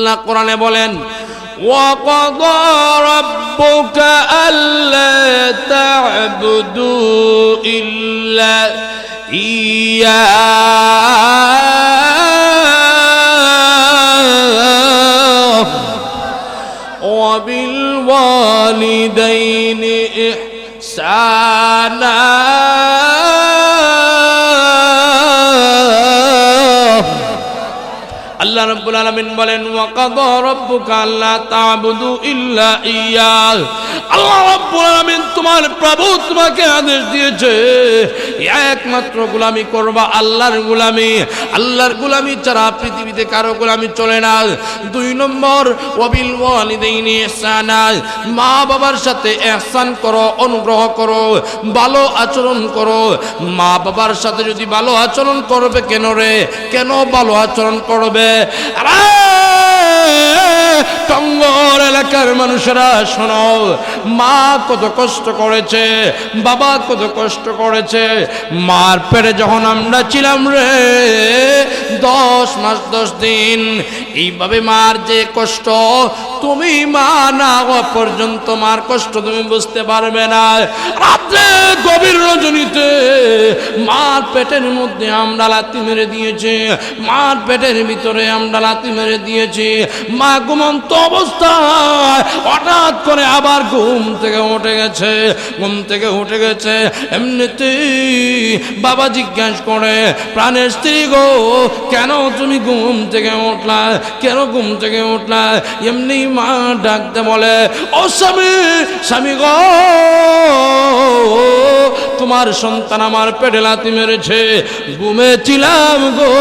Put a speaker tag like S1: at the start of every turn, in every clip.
S1: আল্লাহ কোরআনে বলেন وقضى ربك ألا تعبدوا إلا إياه وبالوالدين إحسانا আল্লাহ রাব্বুল আলামিন বলেন ওয়াকাদা রাব্বুকা আল্লা তা'বুদু ইল্লা ইয়া আল্লাহ রাব্বুল আলামিন তোমার প্রভু তোমাকে আদেশ দিয়েছে, একমাত্র গোলামি করবা আল্লাহর গোলামি। আল্লাহর গোলামি ছাড়া পৃথিবীতে কারও গোলামি চলে না। দুই নম্বর মা বাবার সাথে ইহসান করো, অনুগ্রহ করো, ভালো আচরণ করো। মা বাবার সাথে যদি ভালো আচরণ করবে কেন রে? কেন ভালো আচরণ করবে? টঙ্গর এলাকার মানুষেরা শোনো মা কত কষ্ট করেছে, বাবা কত কষ্ট করেছে, মার পেটে যখন আমরা ছিলাম রে, দশ মাস, দশ দিন, এইভাবে মার যে কষ্ট, তুমি মা না হওয়া পর্যন্ত মার কষ্ট তুমি বুঝতে পারবে না। রাত্রে গভীর রজনীতে মার পেটের মধ্যে আমরা লাতি মেরে দিয়েছি, মার পেটের ভিতরে আমরা লাতি মেরে দিয়েছি, মা ঘুমন্ত অবস্থায় হঠাৎ করে আবার ঘুম থেকে উঠে গেছে, ঘুম থেকে উঠে গেছে। এমনিতেই বাবা জিজ্ঞাসা করে, প্রাণের স্ত্রী গো, কেন তুমি ঘুম থেকে উঠলা? কেন ঘুম থেকে উঠলা? এমনি মা ডাকতে বলে, ও স্বামী স্বামী গো, তোমার সন্তান আমার পেটে লাতি মেরেছে, ঘুমেছিলাম গো।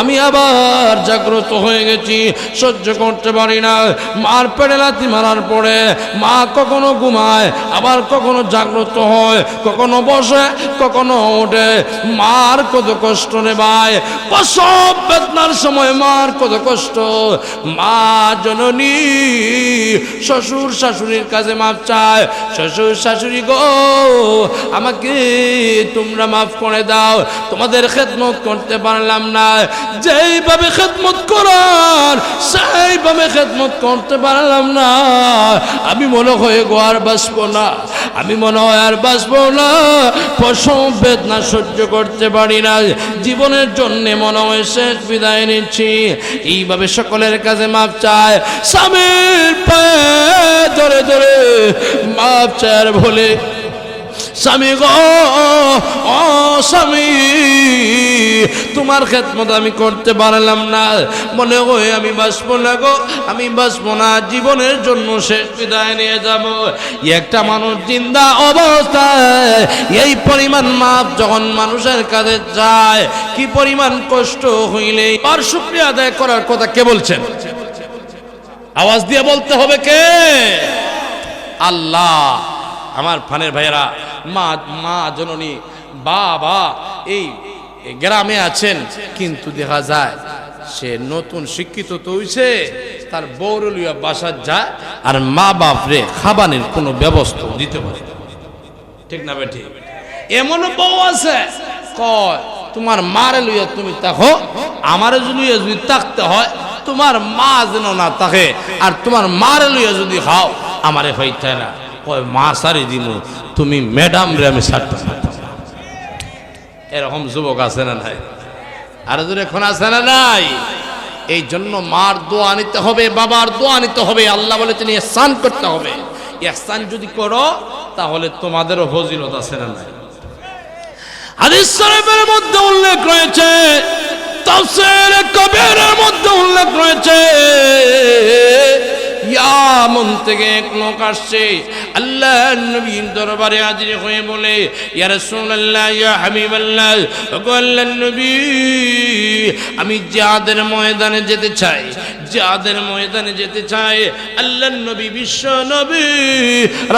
S1: আমি আবার জাগ্রত হয়ে গেছি, সহ্য করতে পারি না। মার পেটে লাতি মারার পরে মা কখনো ঘুমায়, আবার কখনো জাগ্রত হয়, কখনো বসে, কখনো ওঠে। মার কত কষ্ট রে ভাই। প্রসব বেদনার সময় মার কত কষ্ট। মা জননী, শ্বশুর শাশুড়ির কাছে মাপ চায়, শ্বশুর শাশুড়ি গো, আমাকে তোমরা মাফ করে দাও, তোমাদের খেদমত করতে পারলাম না। যেইভাবে খেদমত করার, সেইভাবে খেদমত করতে পারলাম না। আমি মনে হয় গো আর বাঁচবো না। আমি মনে হয় আর বাঁচবো না। প্রসব বেদনা সহ্য করতে পারি না। জীবনের জন্য মনে হয় শেষ বিদায় নিচ্ছি। এইভাবে সকলের কাছে মাপ চায়। স্বামীর পায়ে ধরে ধরে মাপ চায় আর বলে স্বামী গো, ও স্বামী, তোমার খেদমত আমি করতে পারলাম না। মনে হয় আমি বাঁচবো না গো, আমি বাঁচবো না, জীবনের জন্য শেষ বিদায় নিয়ে যাব। একটা মানুষ জিন্দা অবস্থায়, এই পরিমাণ মাপ যখন মানুষের কাছে যায়, কি পরিমাণ কষ্ট হইলে আর শুক্রিয়া আদায় করার কথা কে বলছেন? আওয়াজ দিয়ে বলতে হবে কে? আল্লাহ। আমার ফানের ভাইয়েরা, মা মা জননী, বাবা, এই গ্রামে আছেন, কিন্তু দেখা যায় সে নতুন শিক্ষিত তো হইছে, তার বৌরলিয়া বাসার যায় আর মা বাপ রে খাবানের কোনো ব্যবস্থা দিতে পারে। ঠিক না বেটি এমনও বউ আছে, কয়, তোমার মারে লইয়া তুমি তাকো আমারে লইয়া যদি তাকতে হয়, তোমার মা যেন না তাকে আর তোমার মারে লইয়া যদি খাও, আমারে হইতে না কয়, মা, সারি দিমু, তুমি ম্যাডাম রে আমি ছাড়তে এরকম যুবক আছে না নাই? আর যদি এখন আছে না নাই? এই জন্য মার দোয়া নিতে হবে, বাবার দোয়া নিতে হবে, আল্লাহ বলে তিনি স্নান করতে হবে। স্নান যদি করো, তাহলে তোমাদেরও ফজিলত আছে না নাই? হাদিস মধ্যে উল্লেখ রয়েছে কবিরের মধ্যে উল্লেখ রয়েছে থেকে এক লোক আসছে। আল্লাহ নবীর দরবারে হাজির হয়ে বলে, ইয়া রাসূলুল্লাহ, ইয়া হাবিবাল্লাহ, ওগো আল্লাহর নবী, আমি যাদের ময়দানে যেতে চাই। জিহাদের ময়দানে যেতে চাই আল্লাহর নবী, বিশ্ব নবী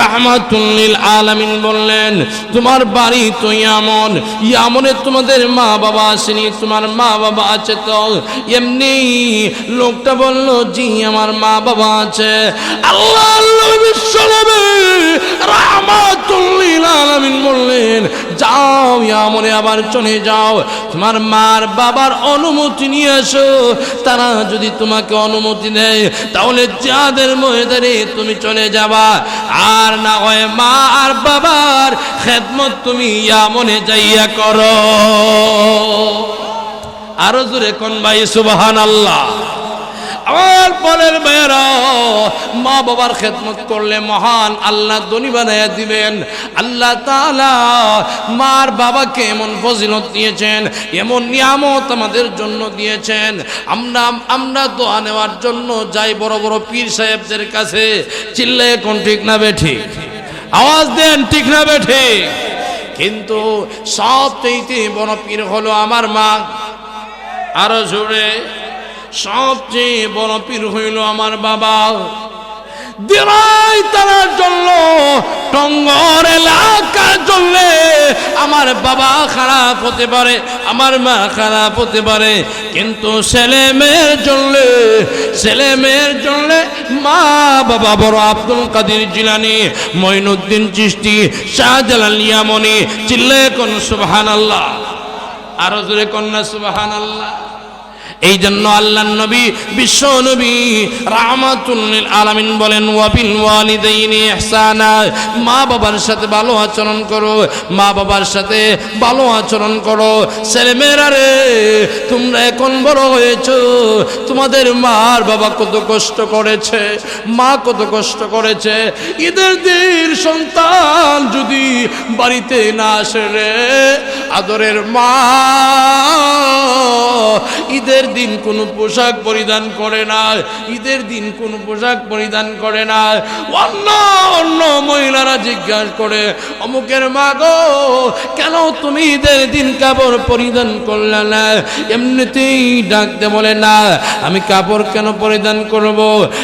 S1: রাহমাতুল্লিল আলামিন বললেন, তোমার বাড়ি তো ইয়ামন, ইয়ামনে তোমাদের মা বাবা আসেনি, তোমার মা বাবা আছে তো? এমনি লোকটা বলল, জি, আমার মা বাবা আছে আল্লাহ আল্লাহ বিশ্বনবী রাহমাতুল্লিল আলামিন বললেন যাও ইয়ামনে আবার চলে যাও। তোমার মার বাবার অনুমতি নিয়ে এসো। তারা যদি তোমাকে অনুমতি দেয় তাহলে যাদের ময়দানে তুমি চলে যাবা। আর না হয় মা আর বাবার খেদমত তুমি ইয়ামনে যাইয়া করো। আরও জোরে কোন ভাই সুবহান আল্লাহ আমার পরের মেয়েরা মা বাবার খেদমত করলে মহান আল্লাহ দনি বানাইয়া দিবেন। আল্লাহ তাআলা মার বাবাকে এমন ফজিলত দিয়েছেন, এমন নিয়ামত আমাদের জন্য দিয়েছেন। আমরা আমরা দোয়া নেওয়ার জন্য যাই বড় বড় পীর সাহেবদের কাছে। চিল্লে কোন ঠিক না বেঠি? আওয়াজ দেন, ঠিক না বেঠি? কিন্তু সবচেয়ে বড় পীর হলো আমার মা। আরও জোরে। সবচেয়ে বড় পীর হইল আমার বাবা। তারার জন্য, টঙ্গর এলাকার জন্য আমার বাবা খারাপ হতে পারে, আমার মা খারাপ হতে পারে। কিন্তু ছেলে মেয়ের জন্য, ছেলে মেয়ের জন্য মা বাবা বড় আব্দুল কাদির জিলানি, মঈনুদ্দিন চিস্তি শাহজালাল ইয়ামনি চিল্লে কোন সুবাহান আল্লাহ আরও জোরে কন্যা সুবাহান আল্লাহ এই জন্য আল্লাহ নবী, বিশ্ব নবী রাহমাতুল্লিল আলামিন বলেন ওয়াবিল ওয়ালিদাইনি ইহসানা। মা বাবার সাথে ভালো আচরণ করো, মা বাবার সাথে ভালো আচরণ করো। ছেলেমেয়েরা রে, তোমরা এখন বড় হয়েছো, তোমাদের মার বাবা কত কষ্ট করেছে, মা কত কষ্ট করেছে। ঈদের দিন সন্তান যদি বাড়িতে না আসে রে, আদরের মা, ঈদের দিন কোনো পোশাক পরিধান করে না, ঈদের দিন কোনো পোশাক পরিধান করে না। অন্য অন্য মহিলারা জিজ্ঞাসা করে, অমুকের মা গো, কেন তুমি ঈদের দিন কাপড় পরিধান করলে না? এমনিতেই ডাকতে বলে, না, আমি কাপড় কেন পরিধান করব?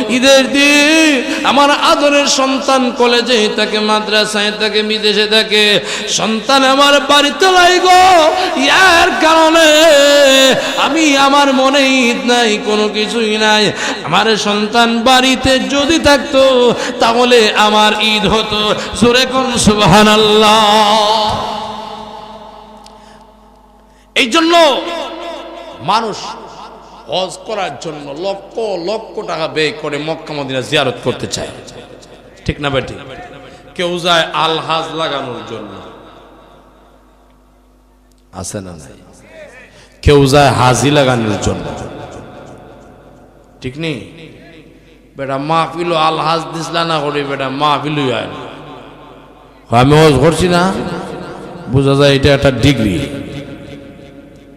S1: ঈদের দিন আমার আদরের সন্তান কলেজে থাকে, মাদ্রাসায় থাকে, বিদেশে থাকে। সন্তান আমার বাড়িতে লাই গো ইয়ার কারণে আমি আমার মনে ঈদ নাই, কোনো কিছুই নাই। আমার সন্তান বাড়িতে যদি থাকতো, তাহলে আমার ঈদ হতো। সুরে কোন সুবহান এই জন্য মানুষ হজ করার জন্য লক্ষ লক্ষ টাকা ব্যয় করে মক্কা মদিনা জিয়ারত করতে চায়। ঠিক না বেটি? কেউ যায় আলহাজ লাগানোর জন্য। আছে না নাই? কেউ যায় হাজি লাগানোর জন্য। ঠিক নেই? বেটা মাহফিল আলহাজ দিসলা না করে বেটা, মাহফিলই হয় আমি হজ করছি না? বোঝা যায় এটা একটা ডিগ্রি।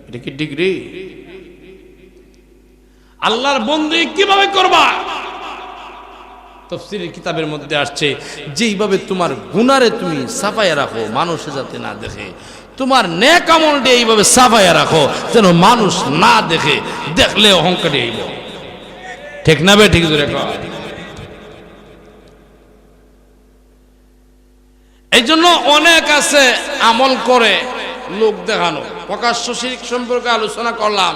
S1: এটা কি ডিগ্রি? আল্লাহর বন্দি কীভাবে করবা? তফসিলের কিতাবের মধ্যে আসছে, যেইভাবে তোমার গুনারে তুমি সাফাইয়া রাখো, মানুষে যাতে না দেখে। তোমার নেক আমল দিয়ে এইভাবে সাফাইয়া রাখো, যেন মানুষ না দেখে, দেখলে অহংকারী এইব ঠিক না বে, ঠিক জোরে এই জন্য অনেক আছে আমল করে লোক দেখানো। প্রকাশ্য শিরিক সম্পর্কে আলোচনা করলাম।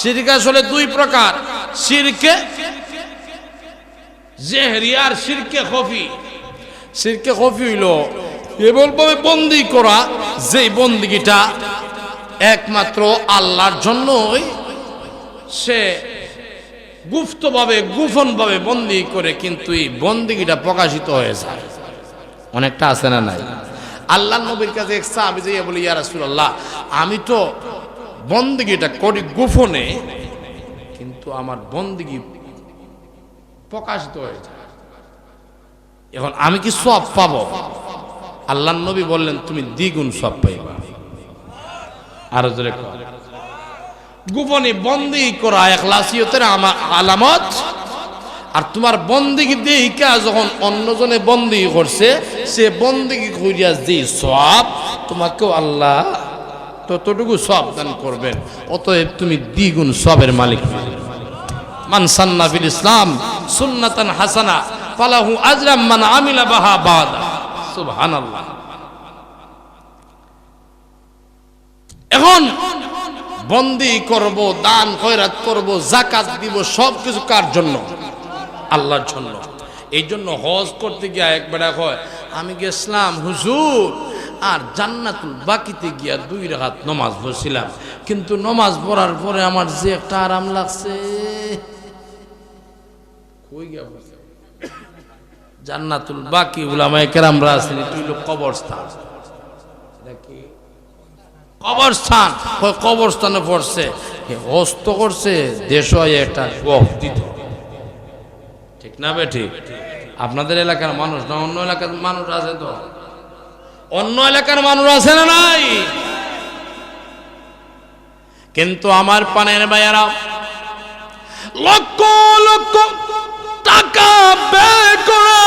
S1: শিরিক আসলে দুই প্রকার। শিরকে জেহরি আর শিরকে খফি। শিরকে খফি হইল এমনভাবে বন্দি করা যে বন্দিগিটা একমাত্র আল্লাহর জন্যই সে গুপ্তভাবে গুফনভাবে বন্দি করে কিন্তু এই বন্দিগিটা প্রকাশিত হয়ে যায় অনেকটা আছে না নাই? আল্লাহ নবীর কাছে এক সাহাবী যাইয়া বলি, ইয়া রাসূলুল্লাহ, আমি তো বন্দিগিটা করি গোপনে, কিন্তু আমার বন্দিগি প্রকাশিত হয়ে যায় এখন আমি কি সব পাবো? আল্লাহ নবী বললেন, তুমি দ্বিগুণ সব পাইবা। আরও জোরে গোপনে বন্দি করা একলাসিয়তের আমার আলামত। আর তোমার বন্দিগি দেহিকা যখন অন্যজনে বন্দি করছে, সে বন্দিগি করিয়া যে সব, তোমাকেও আল্লাহ ততটুকু সব দান করবেন। অতএব তুমি দ্বিগুণ সবের মালিক। মান সান্না ফিল ইসলাম সুন্নাতান হাসানা, ফালাহু আজরাম মান আমিলা বাহা বাদা। সুবহানাল্লাহ। এখন বন্দি করব, দান খয়রাত করব জাকাত দিব সব কিছু কার জন্য? আল্লাহর জন্য। এই জন্য হজ করতে গিয়া একবার হয় আমি গেছিলাম হুজুর, আর জান্নাতুল বাকিতে গিয়া দুই রাত নমাজ পড়ছিলাম। কিন্তু নমাজ পড়ার পরে আমার যে একটা আরাম লাগছে। কই গিয়া? জান্নাতুল বাকি উলামায়ে কেরামরা আছেন তুই লোক কবরস্থান। কবরস্থান। কবরস্থানে পড়ছে? হস্ত করছে, দেশ হয় একটা গফ দিত ঠিক না বে ঠিক? আপনাদের এলাকার মানুষ না, অন্য এলাকার মানুষ আছে তো? অন্য এলাকার মানুষ আছে না নাই? কিন্তু আমার পানের ভাইয়ারা, লক্ষ লক্ষ টাকা ব্যয় করে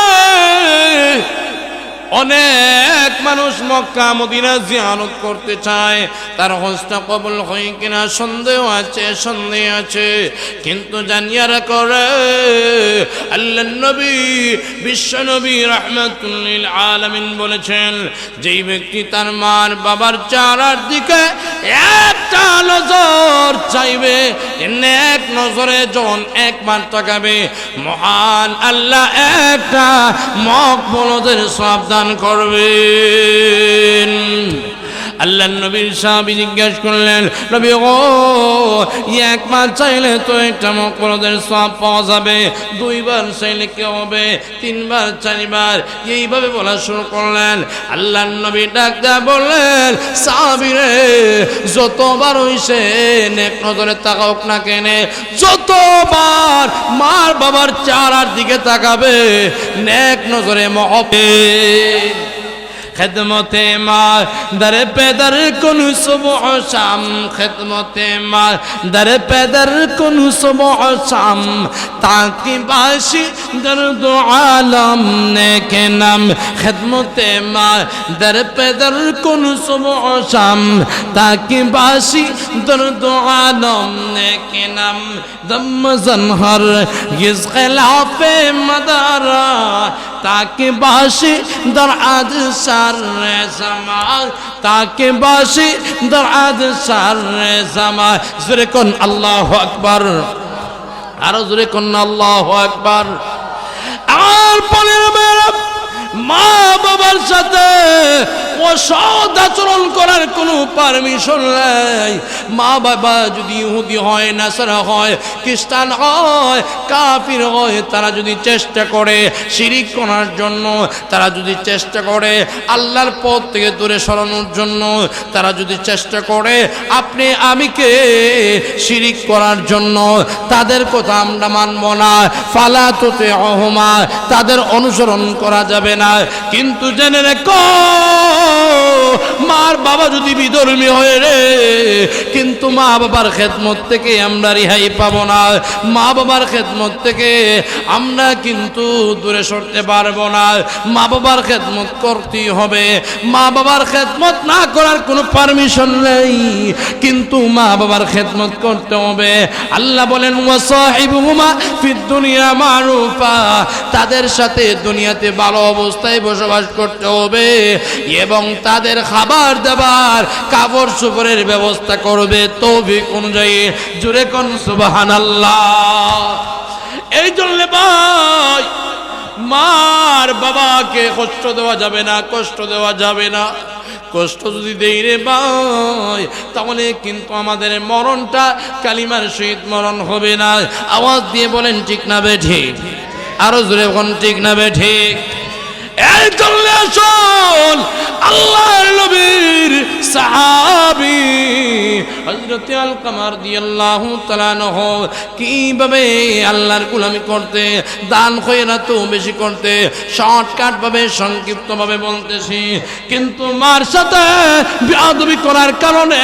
S1: অনেক মানুষ মক্কা, মদিনা জিয়ারত করতে চায়। তার হস্তা কবল হয় কিনা সন্দেহ আছে সন্দেহ আছে। কিন্তু জানিয়ারা করে আল্লাহ নবী, বিশ্ব নবী রহমতুল্লিল আলমিন বলেছেন, যেই ব্যক্তি তার মার বাবার চারার দিকে একটা নজর চাইবে এক নজরে জন একবার তাকাবে, মহান আল্লাহ একটা মকবলদের সাবধান করবেন। আল্লাহ নবীর সাহাবি জিজ্ঞেস করলেন, নবী ও একবার চাইলে তো একটা মকবলদের সব পাওয়া যাবে, দুইবার চাইলে কি হবে? তিনবার, চারবার? এইভাবে বলা শুরু করলেন। আল্লাহ নবী ডাক দেয়া বললেন সাহাবিরে যতবার হইছে, নেক নজরে তাকাওক না কেনে। যতবার মার বাবার চারার দিকে তাকাবে, নেক নজরে মহবে খেদমতে মার, দরে পেদর কোন সুবহ শাম, খেদমতে মার, দরে পেদর কোন সুবহ শাম, তাকি বাসি দর্দ আলম নে কেনাম খেদমতে মার, দরে পেদর কোন সুবহ শাম, তাকি বাসি দর্দ আলম নে কেনাম দম জনহর, ইস খেলাফে মদারা তাকে বাসে দর আদ সার রে জামাল, তাকে বাসে দর আদ সার রে জামাল। জোরে কোন আল্লাহ আকবার। আরও জোরে কোন আল্লাহ আকবার। আর পরের মা বাবার সাথে অসৎ আচরণ করার কোনো পারমিশন নাই। মা বাবা যদি ইহুদি হয়, নাসারা হয়, খ্রিস্টান হয়, কাফির হয়, তারা যদি চেষ্টা করে শিরিক করার জন্য, তারা যদি চেষ্টা করে আল্লাহর পথ থেকে দূরে সরানোর জন্য, তারা যদি চেষ্টা করে, আপনি আমিকে শিরিক করার জন্য, তাদের কথা আমরা মানব না। ফালা তোতে অহমা তাদের অনুসরণ করা যাবে না। কিন্তু জেনে রেখো মার বাবা যদি বিধর্মী হয়ে রে, কিন্তু মা বাবার খেদমত থেকে আমরা রেহাই পাবো না। মা বাবার খেদমত থেকে আমরা কিন্তু দূরে সরতে পারব না। মা বাবার খেদমত করতেই হবে। মা বাবার খেদমত না করার কোনো পারমিশন নেই, কিন্তু মা বাবার খেদমত করতে হবে। আল্লাহ বলেন দুনিয়া মারুফা তাদের সাথে দুনিয়াতে ভালো অবস্থায় বসবাস করতে হবে এবং তাদের খাবার দাবার, কাপড় চোপড়ের ব্যবস্থা করবে তৌফিক অনুযায়ী। জুড়ে কোন সুবাহান আল্লাহ এই জন্য ভাই, মার বাবাকে কষ্ট দেওয়া যাবে না, কষ্ট দেওয়া যাবে না। কষ্ট যদি দেই রে ভাই, তাহলে কিন্তু আমাদের মরণটা, কালিমার সহিত মরণ হবে না। আওয়াজ দিয়ে বলেন, ঠিক না বে ঠিক? আরও জোরে কোন ঠিক না বে ঠিক? এই চললে আসল আল্লাহর নবীর সাহাবী হযরত আল কামার দিয়াল্লাহু তাআলা নহ কীভাবে আল্লাহর গোলামি করতে, দান খয়রাত বেশি করতে শর্টকাট ভাবে সংক্ষিপ্ত ভাবে বলতেছি। কিন্তু মার সাথে বিয়াদবি করার কারণে,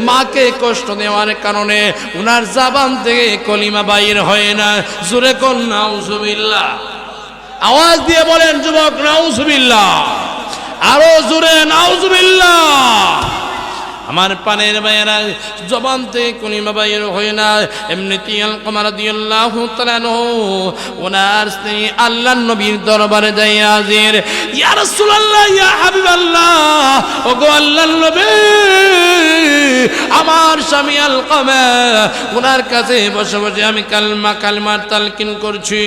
S1: মাকে কষ্ট দেওয়ার কারণে উনার জাবান থেকে কলিমা বাইর হয় না। জোরে কোন, নাউজুবিল্লাহ। আওয়াজ দিয়ে বলেন যুবক নাউজুবিল্লাহ। আরও জোরে নাউজুবিল্লাহ। আমার পানের বাইরা জবান থেকে বাইর হয় না। এমনিতেই আলকামার দিয়াল্লাহু তাআলা ওনার স্ত্রী আল্লাহ নবীর দরবারে যাই হাজির। ইয়া রাসূলুল্লাহ, ইয়া হাবিবাল্লাহ, ওগো আল্লাহর নবী, আমার স্বামী আলকামা ওনার কাছে বসে বসে আমি কালমা কালমার তালকিন করছি।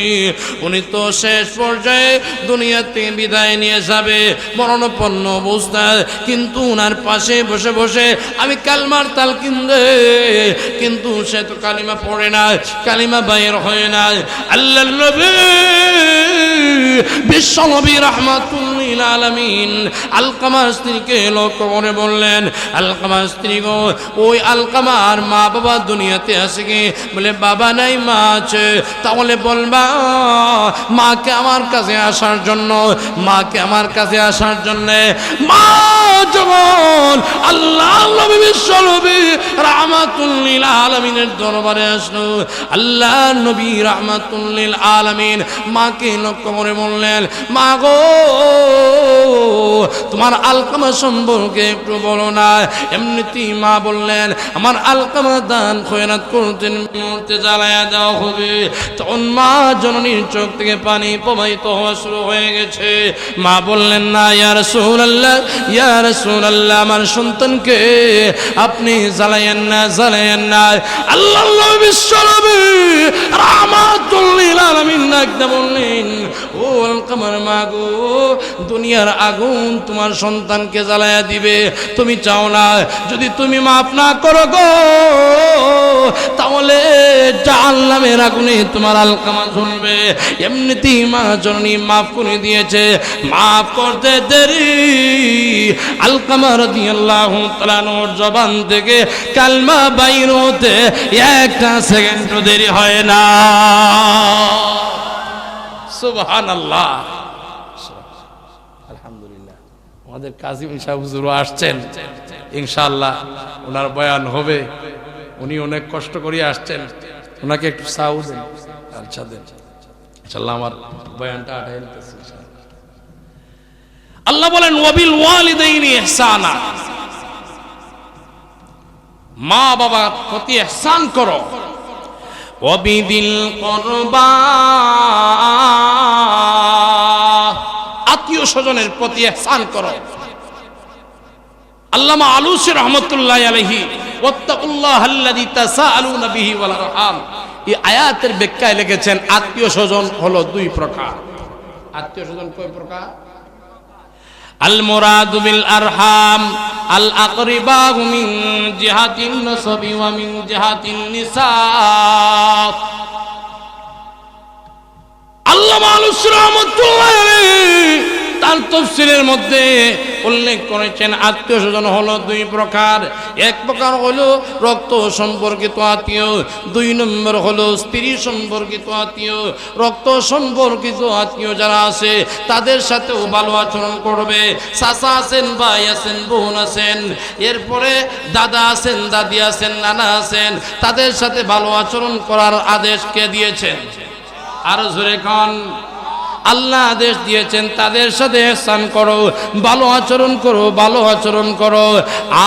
S1: উনি তো শেষ পর্যায়ে দুনিয়াতে বিদায় নিয়ে যাবে মরণপন্ন অবস্থায়। কিন্তু ওনার পাশে বসে বসে আমি কালমার তালকিন দে কিন্তু সে তো কালিমা পড়ে না, কালিমা বাইর হয় না। আল্লাহ নবী বিশ্বনবী রহমাতুল্লিল আলামিন আলকামার স্ত্রীকে লক্ষ্য করে বললেন, আলকামার স্ত্রী গো, ওই আলকামার মা বাবা দুনিয়াতে আসে কি? বলে, বাবা নাই, মা আছে। তাহলে বলবা, মাকে আমার কাছে আসার জন্য, মাকে আমার কাছে আসার জন্য, মা যখন আল্লাহ নবী বিশ্ব নবী রহমাতুল্লিল আলামিনের দরবারে আসলো। আল্লাহ নবী রহমাতুল্লিল আলামিন মাকে লক্ষ্য করে বললেন, মা গো, তোমার আলকামা সম্পর্কে একটু বলো না। এমনিতেই মা বললেন, আমার আলকামা দান খয়রাত করতেন মুহূর্তে জ্বালায়া দেওয়া হবে। তখন মা জননীর চোখ থেকে পানি প্রবাহিত হওয়া শুরু হয়ে গেছে। মা বললেন, না ইয়ার আল্লাহ ইয়ার আল্লাহ আমার সন্তানকে আপনি না না। আল্লাহ রামাতুল্লিল আলামিন বললেন, ও মা গো দুনিয়ার আগুন তোমার সন্তানকে জ্বালায়া দিবে। তুমি চাও না, যদি তুমি মাফ না করো গো, তাহলে জাহান্নামের আগুনে তোমার আলকামা ঝুলবে এমনিতেই মা জননী মাফ করে দিয়েছে। মাফ করতে দেরি। আলকামা রাদিয়াল্লাহু তাআলার জবান থেকে কালমা বাইর হতে একটা সেকেন্ড দেরি হয় না। সুবহানাল্লাহ। আলহামদুলিল্লাহ। আমাদের আসছেন। ইনশাআল্লাহ ওনার বয়ান হবে। উনি অনেক কষ্ট করে আসছেন। ওনাকে একটু সাউ দেন আচ্ছা দেন। আমার বয়ানটা আল্লাহ বলেন ওয়াবিল ওয়ালিদাইনি ইহসানা। মা বাবার প্রতি ইহসান করো। ওবিদিল করবা। আত্মীয় স্বজনের প্রতি ইহসান করো। আল্লামা আলুসি রহমতুল্লাহ আলহি এই আয়াতের ব্যাখ্যায় লিখেছেন, আত্মীয় স্বজন হলো দুই প্রকার। আত্মীয় স্বজন কয় প্রকার? আল মুরাদু বিল আরহাম আল আকরিবা মিন জিহাতিন নাসাবি ওয়া মিন জিহাতিন আলাইহি তার তফসিলের মধ্যে উল্লেখ করেছেন, আত্মীয় স্বজন হলো দুই প্রকার। এক প্রকার হলো রক্ত সম্পর্কিত আত্মীয়, দুই নম্বর হলো স্ত্রী সম্পর্কিত আত্মীয়। রক্ত সম্পর্কিত আত্মীয় যারা আছে, তাদের সাথেও ভালো আচরণ করবে। চাচা আছেন, ভাই আছেন, বোন আছেন, এরপরে দাদা আছেন, দাদি আছেন, নানা আছেন, তাদের সাথে ভালো আচরণ করার আদেশ কে দিয়েছেন? আরও জোরে খান আল্লাহ আদেশ দিয়েছেন, তাদের সাথে স্নান করো, ভালো আচরণ করো, ভালো আচরণ করো।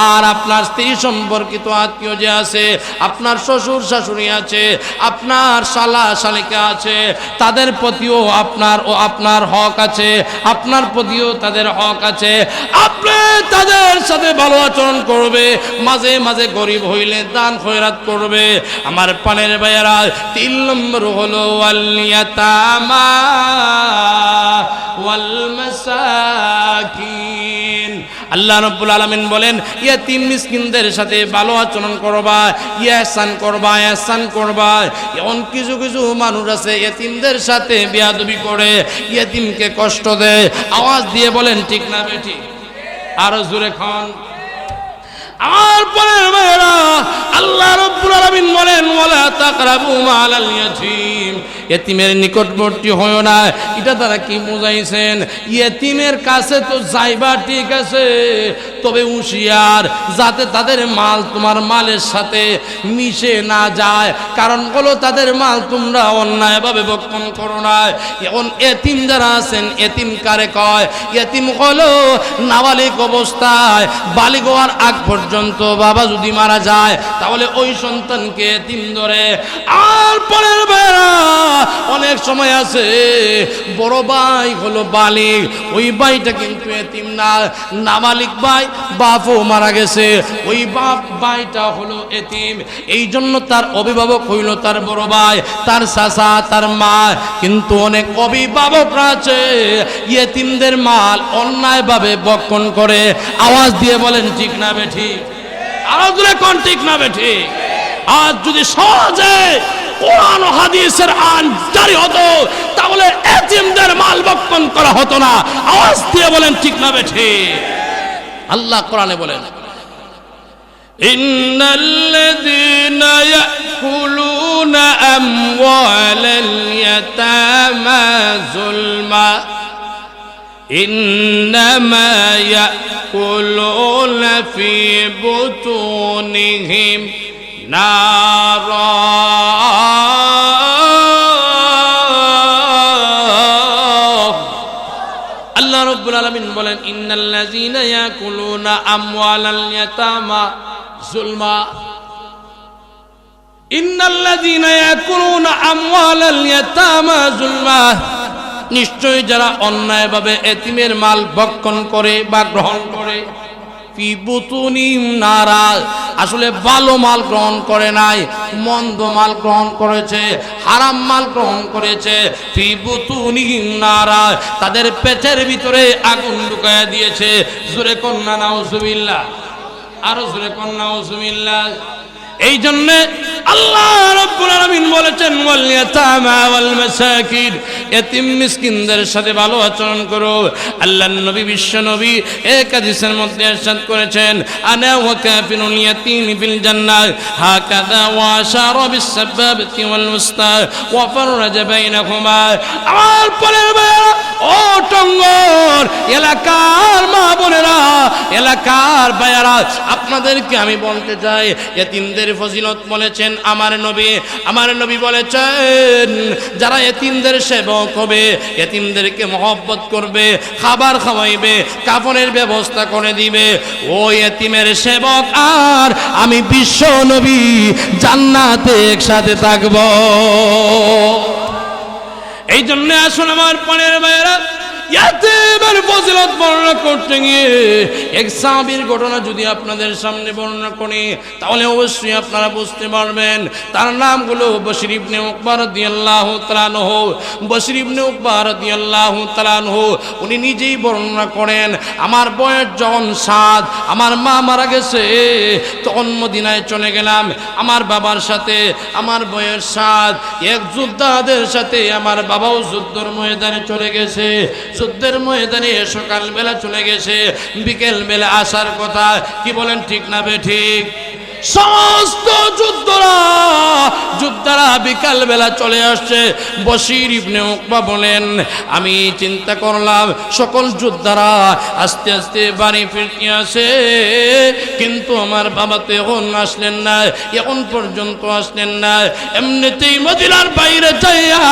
S1: আর আপনার স্ত্রী সম্পর্কিত আত্মীয় যে আছে, আপনার শ্বশুর শাশুড়ি আছে, আপনার শালা শালিকা আছে, তাদের প্রতিও আপনার ও আপনার হক আছে, আপনার প্রতিও তাদের হক আছে। আপনি তাদের সাথে ভালো আচরণ করবে, মাঝে মাঝে গরিব হইলে দান খয়রাত করবে। আমার পানের ভাইয়েরা, তিন নম্বর হলো আল্লিয়াতামা আল্লাহ রব্বুল আলামিন বলেন, ইয়াতিম মিসকিনদের সাথে ভালো আচরণ করবা ইহসান করবা ইহসান করবা। এমন কিছু কিছু মানুষ আছে ইয়েতিমদের সাথে বিয়াদবি করে, ইয়েতিমকে কষ্ট দেয়। আওয়াজ দিয়ে বলেন, ঠিক না বেঠিক আরও জোরে খান আমার পরে মেয়েরা আল্লাহ রব্বুল আলামিন বলেন, ওয়ালা তাকরাবু মালাল ইয়াতীম। এতিমের নিকটবর্তী হয় না। এটা তারা কি বুঝাইছেন? ইয়েতিমের কাছে তো যাইবা ঠিক আছে তবে হুঁশিয়ার, যাতে তাদের মাল তোমার মালের সাথে মিশে না যায়। কারণ হলো তাদের মাল তোমরা অন্যায়ভাবে বক্ষণ করো না। এখন এতিম যারা আছেন, এতিম কারে কয়? এতিম হলো নাবালিক অবস্থায়, বালিক হওয়ার আগ পর্যন্ত বাবা যদি মারা যায়, তাহলে ওই সন্তানকে এতিম ধরে। আর পরের বেড়া অনেক সময় আছে, বড় ভাই হলো বালিক, ওই ভাইটা কিন্তু এতিম না নাবালিক ভাই, বাপও মারা গেছে, ওই বাপ ভাইটা হলো এতিম এই জন্য তার অভিভাবক হইল তার বড় ভাই, তার চাচা, তার মা, কিন্তু অনেক অভিভাবকরা আছে, এতিমদের মাল অন্যায়ভাবে বক্ষণ করে, আওয়াজ দিয়ে বলেন, ঠিক না বেঠি? আওয়াজ দিলে কোন, ঠিক না বেঠি? আজ যদি সহজে কোরআন ও হাদিসের আইন জারি হতো তাহলে এতিমদের মাল বক্ষণ করা হতো না আওয়াজ দিয়ে বলেন ঠিক না বেঠি আল্লাহ কোরআনে বলেন إن الذين يأكلون أموال اليتامى ظلما إنما يأكلون في بطونهم نارا আলামিন বলেন ইন্নাল্লাযীনা ইয়াকুলুনা আমওয়ালাল ইয়াতামা এতিমের মাল ভক্ষণ করে বা গ্রহণ করে আসলে ভালো মাল গ্রহণ করে নাই, মন্দ মাল গ্রহণ করেছে, হারাম মাল গ্রহণ করেছে তাদের পেটের ভিতরে আগুন ঢুকায়া দিয়েছে। জোরে কন্যা, নাউজুবিল্লাহ। আরও জোরে কন্যা এই জন্যে আল্লাহ রাব্বুল আলামিন বলেছেন, ওয়াল ইয়াতামা ওয়াল মাসাকিন। এতিম মিসকিনদের সাথে ভালো আচরণ করো। আল্লাহর নবী বিশ্ব নবী এক হাদিসের মধ্যে ইরশাদ করেছেন, আনা ওয়া কাফিরুল ইয়াতিম ফিল জান্নাহ। হাকাদা ওয়া আশারা বিস সাবাবতি ওয়াল উস্তা ওয়া ফাররাজা বাইনাহুমা। আমার পরের বেলা ও টঙ্গর এলাকার মা বোনেরা, এলাকার ভাইয়ারা, আপনাদেরকে আমি বলতে চাই, এতিমদের ফজিলত বলেছেন আমার নবী আমার নবী বলেছেন, যারা এতিমদের সেবক হবে, এতিমদেরকে মহব্বত করবে, খাবার খাওয়াইবে কাপড়ের ব্যবস্থা করে দিবে। ওই এতিমের সেবক আর আমি বিশ্ব নবী, জান্নাতে একসাথে থাকব। এই জন্য আসুন আমার পনেরো ভাইয়েরা ইয়াতিমের ফজিলত বর্ণনা করতে গিয়ে এক সাহাবীর ঘটনা যদি আপনাদের সামনে বর্ণনা করি, তাহলে অবশ্যই আপনারা বুঝতে পারবেন। তার নাম হলো বশির ইবনে উকবা রাদিয়াল্লাহু তাআলা আনহু। বশির ইবনে উকবা রাদিয়াল্লাহু তাআলা আনহু, উনি নিজেই বর্ণনা করেন, আমার বয়স যখন সাত, আমার মা মারা গেছে, তখন মদিনায় চলে গেলাম। আমার বাবার সাথে আমার বয়স সাত, এক যোদ্ধাদের সাথে আমার বাবাও যুদ্ধর ময়দানে চলে গেছে। যুদ্ধের ময়দানে সকালবেলা চলে গেছে বিকেল বেলা আসার কথা। কি বলেন, ঠিক না বে ঠিক? সমস্ত যুদ্ধরা, যোদ্ধারা বিকাল বেলা চলে আসছে। বসির ইবনে উকবা বলেন, আমি চিন্তা করলাম, সকল যোদ্ধারা আস্তে আস্তে বাড়ি ফিরতে আসে, কিন্তু আমার বাবা তো এখন আসলেন না, এখন পর্যন্ত আসলেন না। এমনিতেই মদিনার বাইরে যাইয়া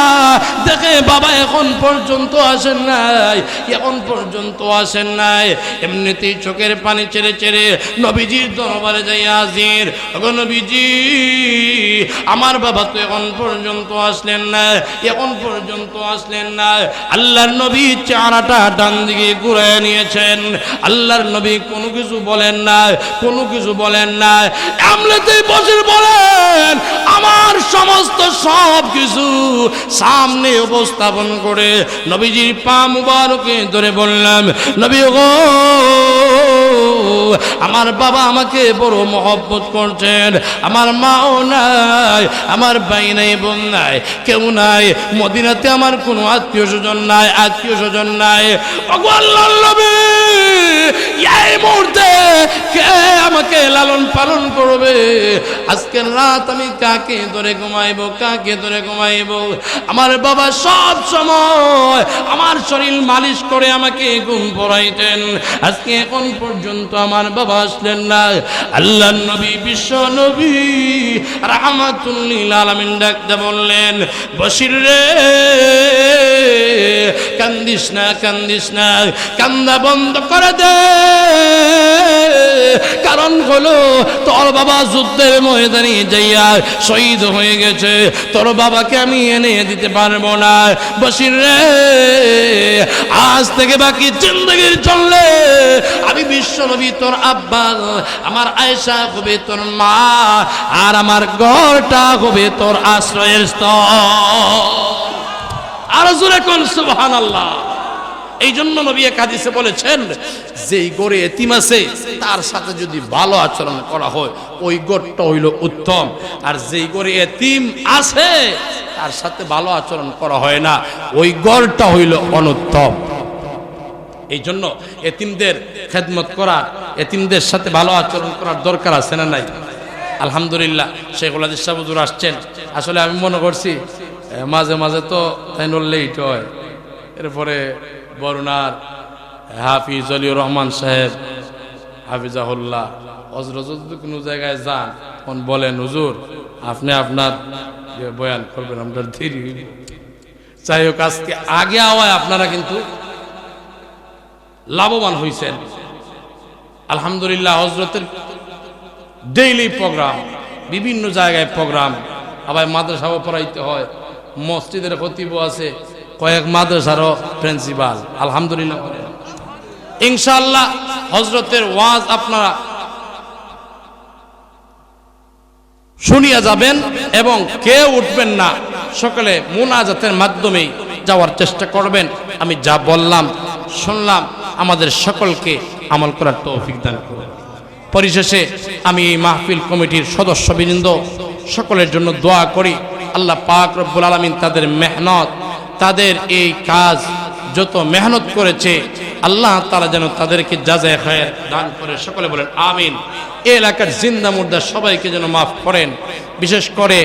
S1: দেখে বাবা এখন পর্যন্ত আসেন নাই, এখন পর্যন্ত আসেন নাই। এমনিতেই চোখের পানি ছেড়ে ছেড়ে নবীজির দরবারে যাইয়া হাজির। ওগো নবীজি, আমার বাবা তো এখন পর্যন্ত আসলেন না, এখন পর্যন্ত আসলেন না। আল্লাহর নবী চারাটা ডান দিকে ঘুরে নিয়েছেন। আল্লাহর নবী কোনো কিছু বলেন না, কোনো কিছু বলেন না। এমনিতেই বসে বলেন, আমার সমস্ত সব কিছু সামনে উপস্থাপন করে নবীজির পা মুবারকে ধরে বললাম, নবী গো, আমার বাবা আমাকে বড় মহব্বত করছেন। আমার মাও নাই, আমার ভাই নাই, বোন নাই, কেউ নাই। মদিনাতে আমার কোনো আত্মীয় স্বজন নাই, আত্মীয় স্বজন নাই। এই মুহূর্তে কে আমাকে লালন পালন করবে? আজকের রাত আমি কাকে ধরে ঘুমাইবো, কাকে ধরে ঘুমাইবো? আমার বাবা সব সময় আমার শরীর মালিশ করে আমাকে ঘুম পড়াইতেন। আজকে এখন পর্যন্ত আমার বাবা আসলেন না। আল্লাহ নবী বিশ্ব নবী রাহমাতুল্লিল আলামিন ডাকতে বললেন বসির রে, কান্দিস না কান্দিস না, কান্দা বন্ধ করে দে। কারণ হলো, তোর বাবা যুদ্ধের ময়দানে যাইয়া শহীদ হয়ে গেছে। তোর বাবাকে আমি এনে দিতে পারব না। বসির রে, আজ থেকে বাকি জিন্দগির চললে আমি বিশ্বনবী তোর আব্বা আমার আয়সা হবে তোর মা, আর আমার ঘরটা হবে তোর আশ্রয়ের স্থল আরও জোরে কোন আল্লাহ এই জন্য নবী এক হাদিসে বলেছেন, যেই গড়ে এতিম আছে, তার সাথে যদি ভালো আচরণ করা হয়, ওই গড়টা হইল উত্তম। আর যেই গড়ে এতিম আছে, তার সাথে ভালো আচরণ করা হয় না, ওই গড়টা হইল অনুত্তম। এই জন্য এতিমদের খেদমত করা, এতিমদের সাথে ভালো আচরণ করার দরকার আছে না নাই? আলহামদুলিল্লাহ, শেখুল আদিস সাহুদুর আসছেন। আসলে আমি মনে করছি মাঝে মাঝে তো তাই লেট হয়। এরপরে বরুণার হাফিজ অলিউর রহমান সাহেব, হাফিজাহুল্লাহ হজরত যদি কোনো জায়গায় যান, তখন বলেন, হুজুর, আপনি আপনার ইয়ে বয়ান করবেন দেরি হইব। যাই হোক, আজকে আগে আওয়ায় আপনারা কিন্তু লাভবান হয়েছেন আলহামদুলিল্লাহ হজরতের ডেইলি প্রোগ্রাম বিভিন্ন জায়গায় প্রোগ্রাম আবার মাদ্রাসাও পড়াইতে হয়, মসজিদের খতিব আছে, কয়েক মাদ্রাসারও প্রিন্সিপাল আলহামদুলিল্লাহ ইনশাল্লাহ হজরতের ওয়াজ আপনারা শুনিয়া যাবেন এবং কে উঠবেন না, সকলে মুনাজাতের মাধ্যমেই যাওয়ার চেষ্টা করবেন। আমি যা বললাম, শুনলাম আমাদের সকলকে আমল করার তৌফিক দান করুন। পরিশেষে আমি এই মাহফিল কমিটির সদস্যবৃন্দ সকলের জন্য দোয়া করি, আল্লাহ পাক রব্বুল আলমিন তাদের মেহনত, তাদের এই কাজ যত মেহনত করেছে, আল্লাহ তারা যেন তাদেরকে যাজায় খায়ের দান করে। সকলে বলেন, আমিন। এই এলাকার জিন্দা মুর্দা সবাইকে যেন মাফ করেন। বিশেষ করে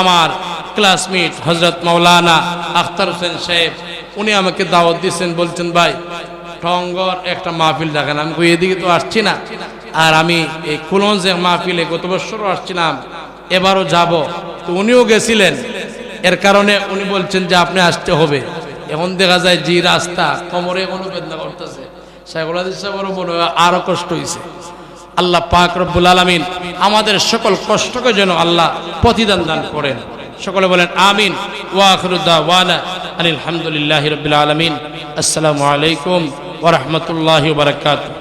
S1: আমার ক্লাসমেট হজরত মাওলানা আখতার হোসেন সাহেব, উনি আমাকে দাওয়াত দিয়েছেন, বলছেন, ভাই টঙ্গর একটা মাহফিল দেখেন, আমি এদিকে তো আসছি না। আর আমি এই কুলঞ্জে মাহফিলে গত বছরও আসছিলাম, এবারও যাব। তো উনিও গেছিলেন। এর কারণে উনি বলছেন যে আপনি আসতে হবে। এখন দেখা যায় যে রাস্তা কোমরে করতেছে। সাইকুল আদিস সাহেবেরও মনে হয় আরও কষ্ট হয়েছে আল্লাহ পাক রব্বুল আলমিন আমাদের সকল কষ্টকে যেন আল্লাহ প্রতিদান দান করেন। সকলে বলেন আমিন। ওয়াখরুদ্দা ওয়ানা আলহামদুলিল্লাহ রবিল আলমিন। আসসালামু আলাইকুম ورحمة الله وبركاته.